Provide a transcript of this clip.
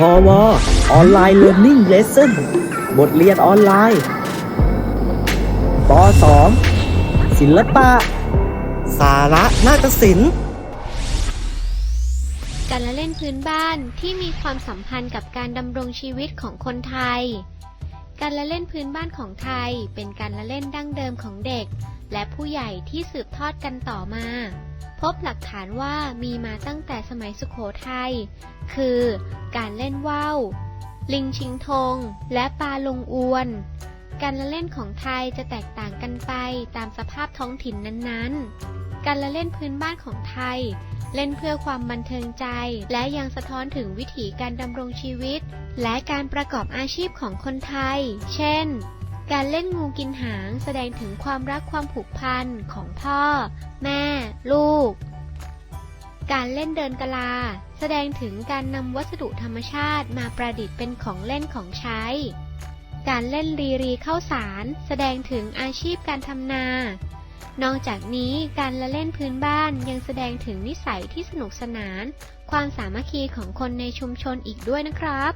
พอวออนไลน์เรียนนิ่งเลสเซ่นบทเรียนออนไลน์ป .2 ศิลปะ สาระนาฏศิลป์การละเล่นพื้นบ้านที่มีความสัมพันธ์กับการดำรงชีวิตของคนไทย การละเล่นพื้นบ้านของไทยเป็นการละเล่นดั้งเดิมของเด็ก และผู้ใหญ่ที่สืบทอดกันต่อมา พบหลักฐานว่ามีมาตั้งแต่สมัยสุขโขทัย คือ การเล่นว่าว ลิงชิงธงและปลาลงอวน การละเล่นของไทยจะแตกต่างกันไปตามสภาพท้องถิ่นนั้นๆ การละเล่นพื้นบ้านของไทย เล่นเพื่อความบันเทิงใจ และยังสะท้อนถึงวิถีการดำรงชีวิต และการประกอบอาชีพของคนไทย เช่นการเล่นงูกินหางแสดงถึงความรักความผูกพันของพ่อ แม่ ลูก การเล่นเดินกะลา แสดงถึงการนำวัสดุธรรมชาติมาประดิษฐ์เป็นของเล่นของใช้ การเล่นรีรีเข้าสาร แสดงถึงอาชีพการทำนา นอกจากนี้การละเล่นพื้นบ้านยังแสดงถึงนิสัยที่สนุกสนาน ความสามัคคีของคนในชุมชนอีกด้วยนะครับ